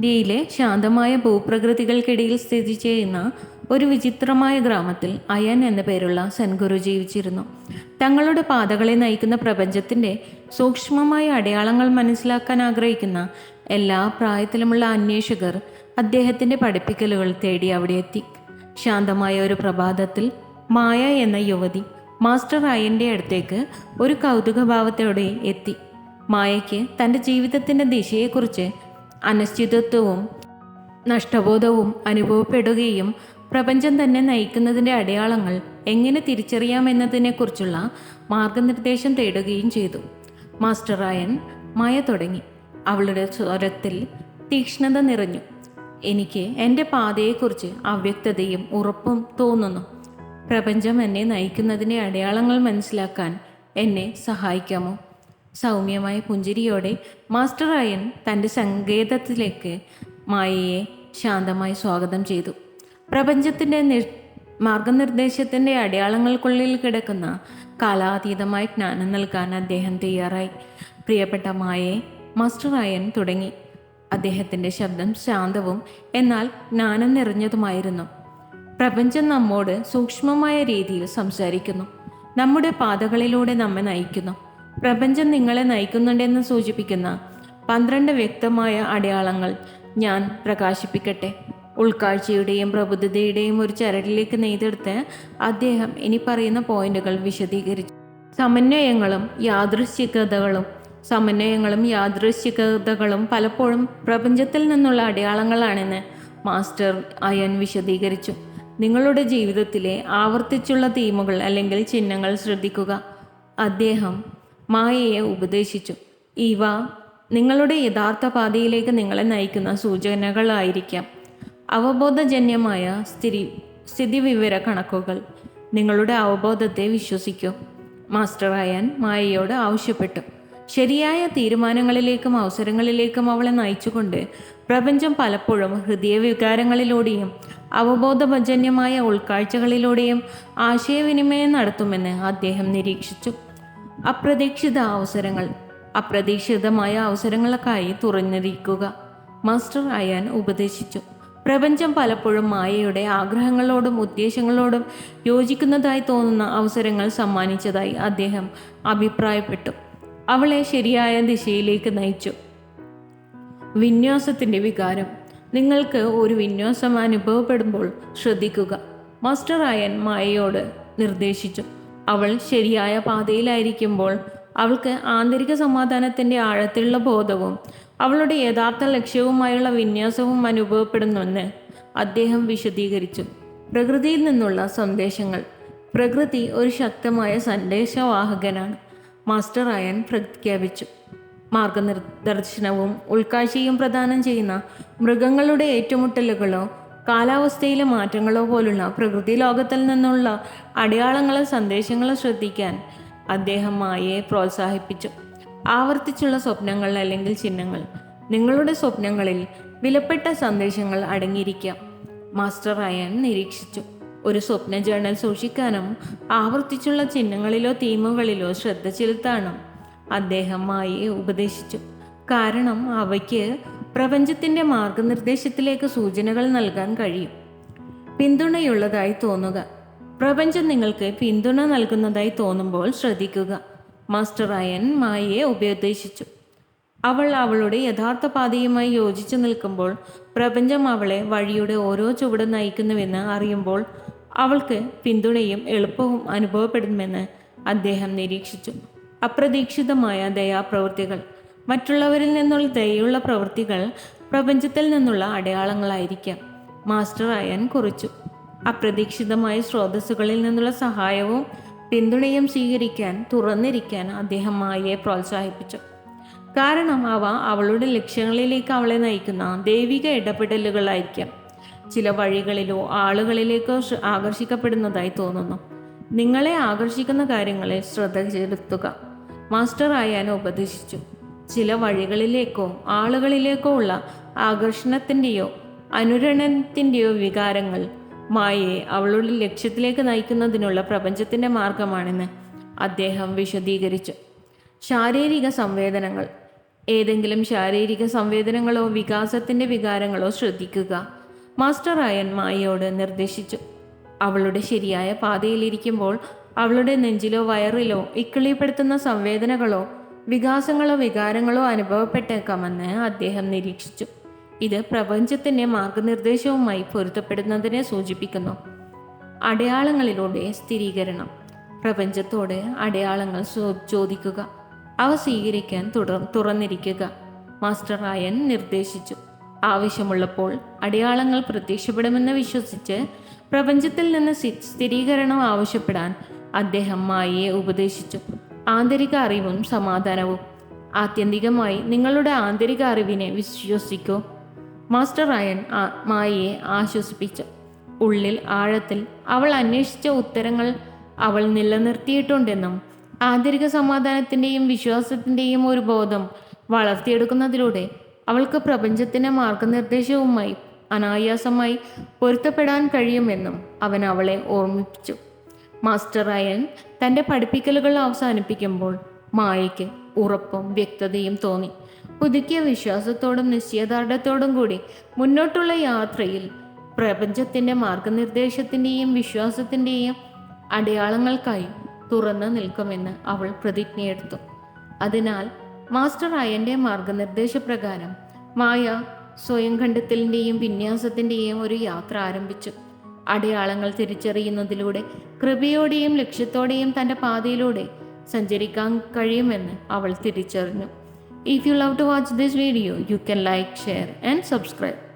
ഇന്ത്യയിലെ ശാന്തമായ ഭൂപ്രകൃതികൾക്കിടയിൽ സ്ഥിതി ചെയ്യുന്ന ഒരു വിചിത്രമായ ഗ്രാമത്തിൽ അയൻ എന്ന പേരുള്ള സൻഗുരു ജീവിച്ചിരുന്നു. തങ്ങളുടെ പാതകളെ നയിക്കുന്ന പ്രപഞ്ചത്തിന്റെ സൂക്ഷ്മമായ അടയാളങ്ങൾ മനസ്സിലാക്കാൻ ആഗ്രഹിക്കുന്ന എല്ലാ പ്രായത്തിലുമുള്ള അന്വേഷകർ അദ്ദേഹത്തിന്റെ പഠിപ്പിക്കലുകൾ തേടി അവിടെ എത്തി. ശാന്തമായ ഒരു പ്രഭാതത്തിൽ മായ എന്ന യുവതി മാസ്റ്റർ അയന്റെ അടുത്തേക്ക് ഒരു കൗതുകഭാവത്തോടെ എത്തി. മായയ്ക്ക് തന്റെ ജീവിതത്തിന്റെ ദിശയെക്കുറിച്ച് അനിശ്ചിതത്വവും നഷ്ടബോധവും അനുഭവപ്പെടുകയും പ്രപഞ്ചം തന്നെ നയിക്കുന്നതിന്റെ അടയാളങ്ങൾ എങ്ങനെ തിരിച്ചറിയാമെന്നതിനെക്കുറിച്ചുള്ള മാർഗനിർദ്ദേശം തേടുകയും ചെയ്തു. മാസ്റ്റർ ആയൻ മായ തുടങ്ങി. അവളുടെ സ്വരത്തിൽ തീക്ഷ്ണത നിറഞ്ഞു. എനിക്ക് എന്റെ പാതയെക്കുറിച്ച് അവ്യക്തതയും ഉറപ്പും തോന്നുന്നു. പ്രപഞ്ചം എന്നെ നയിക്കുന്നതിന്റെ അടയാളങ്ങൾ മനസ്സിലാക്കാൻ എന്നെ സഹായിക്കാമോ? സൗമ്യമായ പുഞ്ചിരിയോടെ മാസ്റ്റർ അയൻ തന്റെ സങ്കേതത്തിലേക്ക് മായയെ ശാന്തമായി സ്വാഗതം ചെയ്തു. പ്രപഞ്ചത്തിന്റെ നിർ മാർഗനിർദ്ദേശത്തിന്റെ അടയാളങ്ങൾക്കുള്ളിൽ കിടക്കുന്ന കാലാതീതമായ ജ്ഞാനം നൽകാൻ അദ്ദേഹം തയ്യാറായി. പ്രിയപ്പെട്ട മായയെ മാസ്റ്റർ അയൻ തുടങ്ങി. അദ്ദേഹത്തിന്റെ ശബ്ദം ശാന്തവും എന്നാൽ ജ്ഞാനം നിറഞ്ഞതുമായിരുന്നു. പ്രപഞ്ചം നമ്മോട് സൂക്ഷ്മമായ രീതിയിൽ സംസാരിക്കുന്നു. നമ്മുടെ പാതകളിലൂടെ നമ്മെ നയിക്കുന്നു. പ്രപഞ്ചം നിങ്ങളെ നയിക്കുന്നുണ്ടെന്ന് സൂചിപ്പിക്കുന്ന പന്ത്രണ്ട് വ്യക്തമായ അടയാളങ്ങൾ ഞാൻ പ്രകാശിപ്പിക്കട്ടെ. ഉൾക്കാഴ്ചയുടെയും പ്രബുദ്ധതയുടെയും ഒരു ചരടിലേക്ക് നെയ്തെടുത്ത് അദ്ദേഹം ഇനി പറയുന്ന പോയിന്റുകൾ വിശദീകരിച്ചു. സമന്വയങ്ങളും യാദൃശ്ചികതകളും സമന്വയങ്ങളും യാദൃശ്ചികതകളും പലപ്പോഴും പ്രപഞ്ചത്തിൽ നിന്നുള്ള അടയാളങ്ങളാണെന്ന് മാസ്റ്റർ അയൻ വിശദീകരിച്ചു. നിങ്ങളുടെ ജീവിതത്തിലെ ആവർത്തിച്ചുള്ള തീമുകൾ അല്ലെങ്കിൽ ചിഹ്നങ്ങൾ ശ്രദ്ധിക്കുക. അദ്ദേഹം മായയെ ഉപദേശിച്ചു. ഇവ നിങ്ങളുടെ യഥാർത്ഥ പാതയിലേക്ക് നിങ്ങളെ നയിക്കുന്ന സൂചനകളായിരിക്കാം. അവബോധജന്യമായ സ്ഥിതി സ്ഥിതിവിവര കണക്കുകൾ. നിങ്ങളുടെ അവബോധത്തെ വിശ്വസിക്കൂ. മാസ്റ്റർ അയൻ മായയോട് ആവശ്യപ്പെട്ടു. ശരിയായ തീരുമാനങ്ങളിലേക്കും അവസരങ്ങളിലേക്കും അവളെ നയിച്ചുകൊണ്ട് പ്രപഞ്ചം പലപ്പോഴും ഹൃദയവികാരങ്ങളിലൂടെയും അവബോധജന്യമായ ഉൾക്കാഴ്ചകളിലൂടെയും ആശയവിനിമയം നടത്തുമെന്ന് അദ്ദേഹം നിരീക്ഷിച്ചു. അപ്രതീക്ഷിത അവസരങ്ങൾ അപ്രതീക്ഷിതമായ അവസരങ്ങൾക്കായി തുറന്നിരിക്കുക. മാസ്റ്റർ അയാൻ ഉപദേശിച്ചു. പ്രപഞ്ചം പലപ്പോഴും മായയുടെ ആഗ്രഹങ്ങളോടും ഉദ്ദേശങ്ങളോടും യോജിക്കുന്നതായി തോന്നുന്ന അവസരങ്ങൾ സമ്മാനിച്ചതായി അദ്ദേഹം അഭിപ്രായപ്പെട്ടു. അവളെ ശരിയായ ദിശയിലേക്ക് നയിച്ചു. വിന്യാസത്തിന്റെ വികാരം. നിങ്ങൾക്ക് ഒരു വിന്യാസം അനുഭവപ്പെടുമ്പോൾ ശ്രദ്ധിക്കുക. മാസ്റ്റർ അയൻ മായയോട് നിർദ്ദേശിച്ചു. അവൾ ശരിയായ പാതയിലായിരിക്കുമ്പോൾ അവൾക്ക് ആന്തരിക സമാധാനത്തിന്റെ ആഴത്തിലുള്ള ബോധവും അവളുടെ യഥാർത്ഥ ലക്ഷ്യവുമായുള്ള വിന്യാസവും അനുഭവപ്പെടുന്നുവെന്ന് അദ്ദേഹം വിശദീകരിച്ചു. പ്രകൃതിയിൽ നിന്നുള്ള സന്ദേശങ്ങൾ. പ്രകൃതി ഒരു ശക്തമായ സന്ദേശവാഹകനാണ് മാസ്റ്റർ അയൻ പ്രഖ്യാപിച്ചു. മാർഗനിർദർശനവും ഉൾക്കാഴ്ചയും പ്രദാനം ചെയ്യുന്ന മൃഗങ്ങളുടെ ഏറ്റുമുട്ടലുകളോ കാലാവസ്ഥയിലെ മാറ്റങ്ങളോ പോലുള്ള പ്രകൃതി ലോകത്തിൽ നിന്നുള്ള അടയാളങ്ങളോ സന്ദേശങ്ങളോ ശ്രദ്ധിക്കാൻ അദ്ദേഹം മായയെ പ്രോത്സാഹിപ്പിച്ചു. ആവർത്തിച്ചുള്ള സ്വപ്നങ്ങൾ അല്ലെങ്കിൽ ചിഹ്നങ്ങൾ നിങ്ങളുടെ സ്വപ്നങ്ങളിൽ വിലപ്പെട്ട സന്ദേശങ്ങൾ അടങ്ങിയിരിക്കാം. മാസ്റ്റർ അയൻ നിരീക്ഷിച്ചു. ഒരു സ്വപ്ന ജേണൽ സൂക്ഷിക്കാനും ആവർത്തിച്ചുള്ള ചിഹ്നങ്ങളിലോ തീമുകളിലോ ശ്രദ്ധ ചെലുത്താനും അദ്ദേഹം മായയെ ഉപദേശിച്ചു. കാരണം അവയ്ക്ക് പ്രപഞ്ചത്തിന്റെ മാർഗനിർദ്ദേശത്തിലേക്ക് സൂചനകൾ നൽകാൻ കഴിയും. പിന്തുണയുള്ളതായി തോന്നുക. പ്രപഞ്ചം നിങ്ങൾക്ക് പിന്തുണ നൽകുന്നതായി തോന്നുമ്പോൾ ശ്രദ്ധിക്കുക. മാസ്റ്റർ അയൻ മായയെ ഉപദേശിച്ചു അവൾ അവളുടെ യഥാർത്ഥ പാതയുമായി യോജിച്ചു നിൽക്കുമ്പോൾ പ്രപഞ്ചം അവളെ വഴിയുടെ ഓരോ ചുവടും നയിക്കുന്നുവെന്ന് അറിയുമ്പോൾ അവൾക്ക് പിന്തുണയും എളുപ്പവും അനുഭവപ്പെടുമെന്ന് അദ്ദേഹം നിരീക്ഷിച്ചു. അപ്രതീക്ഷിതമായ ദയാപ്രവൃത്തികൾ. മറ്റുള്ളവരിൽ നിന്നുള്ള ദയുള്ള പ്രവൃത്തികൾ പ്രപഞ്ചത്തിൽ നിന്നുള്ള അടയാളങ്ങളായിരിക്കാം. മാസ്റ്റർ അയൻ കുറിച്ചു. അപ്രതീക്ഷിതമായ സ്രോതസ്സുകളിൽ നിന്നുള്ള സഹായവും പിന്തുണയും സ്വീകരിക്കാൻ തുറന്നിരിക്കാൻ അദ്ദേഹം മായയെ പ്രോത്സാഹിപ്പിച്ചു. കാരണം അവ അവളുടെ ലക്ഷ്യങ്ങളിലേക്ക് അവളെ നയിക്കുന്ന ദൈവിക ഇടപെടലുകളായിരിക്കാം. ചില വഴികളിലോ ആളുകളിലേക്കോ ആകർഷിക്കപ്പെടുന്നതായി തോന്നുന്നു. നിങ്ങളെ ആകർഷിക്കുന്ന കാര്യങ്ങളിൽ ശ്രദ്ധ ചെലുത്തുക. മാസ്റ്റർ ആയാൻ ഉപദേശിച്ചു. ചില വഴികളിലേക്കോ ആളുകളിലേക്കോ ഉള്ള ആകർഷണത്തിന്റെയോ അനുരണത്തിന്റെയോ വികാരങ്ങൾ മായയെ അവളുടെ ലക്ഷ്യത്തിലേക്ക് നയിക്കുന്നതിനുള്ള പ്രപഞ്ചത്തിന്റെ മാർഗമാണെന്ന് അദ്ദേഹം വിശദീകരിച്ചു. ശാരീരിക സംവേദനങ്ങൾ. ഏതെങ്കിലും ശാരീരിക സംവേദനങ്ങളോ വികാസത്തിന്റെ വികാരങ്ങളോ ശ്രദ്ധിക്കുക മാസ്റ്റർ അയൻ മായയോട് നിർദ്ദേശിച്ചു. അവളുടെ ശരിയായ പാതയിലിരിക്കുമ്പോൾ അവളുടെ നെഞ്ചിലോ വയറിലോ ഇക്കിളിപ്പെടുത്തുന്ന സംവേദനകളോ വികാസങ്ങളോ വികാരങ്ങളോ അനുഭവപ്പെട്ടേക്കാമെന്ന് അദ്ദേഹം നിരീക്ഷിച്ചു. ഇത് പ്രപഞ്ചത്തിന്റെ മാർഗനിർദ്ദേശവുമായി പൊരുത്തപ്പെടുന്നതിനെ സൂചിപ്പിക്കുന്നു. അടയാളങ്ങളിലൂടെ സ്ഥിരീകരണം. പ്രപഞ്ചത്തോട് അടയാളങ്ങൾ ചോദിക്കുക. അവ സ്വീകരിക്കാൻ തുടർ തുറന്നിരിക്കുക. മാസ്റ്റർ റായൻ നിർദ്ദേശിച്ചു. ആവശ്യമുള്ളപ്പോൾ അടയാളങ്ങൾ പ്രത്യക്ഷപ്പെടുമെന്ന് വിശ്വസിച്ച് പ്രപഞ്ചത്തിൽ നിന്ന് സ്ഥിരീകരണം ആവശ്യപ്പെടാൻ അദ്ദേഹം മായയെ ഉപദേശിച്ചു. ആന്തരിക അറിവും സമാധാനവും. ആത്യന്തികമായി നിങ്ങളുടെ ആന്തരിക അറിവിനെ വിശ്വസിക്കൂ. മാസ്റ്റർ അയൻ ആ- മായയെ ആശ്വസിപ്പിച്ചു. ഉള്ളിൽ ആഴത്തിൽ അവൾ അന്വേഷിച്ച ഉത്തരങ്ങൾ അവൾ നിലനിർത്തിയിട്ടുണ്ടെന്നും ആന്തരിക സമാധാനത്തിന്റെയും വിശ്വാസത്തിന്റെയും ഒരു ബോധം വളർത്തിയെടുക്കുന്നതിലൂടെ അവൾക്ക് പ്രപഞ്ചത്തിന്റെ മാർഗനിർദ്ദേശവുമായി അനായാസമായി പൊരുത്തപ്പെടാൻ കഴിയുമെന്നും അവൻ അവളെ ഓർമ്മിപ്പിച്ചു. മാസ്റ്റർ അയൻ തന്റെ പഠിപ്പിക്കലുകൾ അവസാനിപ്പിക്കുമ്പോൾ മായയ്ക്ക് ഉറപ്പും വ്യക്തതയും തോന്നി. പുതുക്കിയ വിശ്വാസത്തോടും നിശ്ചയദാർഢ്യത്തോടും കൂടി മുന്നോട്ടുള്ള യാത്രയിൽ പ്രപഞ്ചത്തിന്റെ മാർഗനിർദ്ദേശത്തിന്റെയും വിശ്വാസത്തിന്റെയും അടയാളങ്ങൾക്കായി തുറന്നു നിൽക്കുമെന്ന് അവൾ പ്രതിജ്ഞയെടുത്തു. അതിനാൽ മാസ്റ്റർ അയന്റെ മാർഗനിർദ്ദേശപ്രകാരം മായ സ്വയം കണ്ടെത്തലിന്റെയും വിന്യാസത്തിന്റെയും ഒരു യാത്ര ആരംഭിച്ചു. അടയാളങ്ങൾ തിരിച്ചറിയുന്നതിലൂടെ കൃപയോടെയും ലക്ഷ്യത്തോടെയും തന്റെ പാതയിലൂടെ സഞ്ചരിക്കാൻ കഴിയുമെന്ന് അവൾ തിരിച്ചറിഞ്ഞു. If you love to watch this video you can like share and subscribe